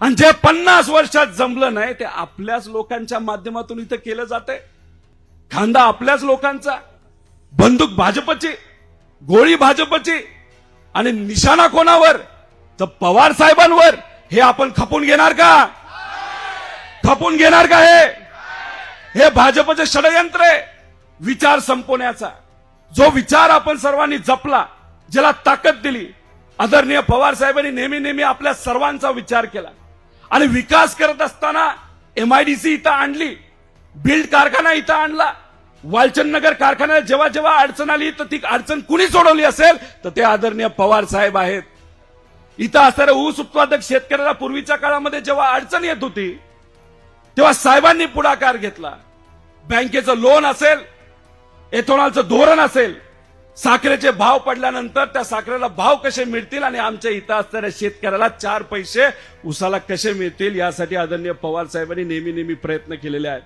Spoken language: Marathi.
आणि जे पन्नास वर्षात जमलं नाही ते आपल्याच लोकांच्या माध्यमातून इथं केलं जातंय. खांदा आपल्याच लोकांचा बंदूक भाजपची गोळी भाजपची आणि निशाणा कोणावर? तर पवार साहेबांवर. हे आपण खपून घेणार का? खपून घेणार का हे? हे भाजपचे षडयंत्र आहे. विचार संपवण्याचा. जो विचार आपण सर्वांनी जपला ज्याला ताकद दिली आदरणीय पवार साहेबांनी नेहमी नेहमी आपल्या सर्वांचा विचार केला. आणि विकास करत असताना एमआयडीसी इथं आणली. बिल्ड कारखाना इथं आणला. वालचंद नगर कारखान्याला जेव्हा जेव्हा अडचण आली तर ती अडचण कुणी सोडवली असेल तर ते आदरणीय पवार साहेब आहेत. इथं असणाऱ्या ऊस उत्पादक शेतकऱ्याला पूर्वीच्या काळामध्ये जेव्हा अडचण येत होती तेव्हा साहेबांनी पुढाकार घेतला. बँकेचं लोन असेल एथोनॉलचं धोरण असेल साखरेचे भाव पडल्यानंतर त्या साखरेला भाव कसे मिळतील आणि आमच्या इथं असणाऱ्या शेतकऱ्याला चार पैसे उसाला कसे मिळतील यासाठी आदरणीय पवार साहेबांनी नेहमी नेहमी प्रयत्न केलेले आहेत.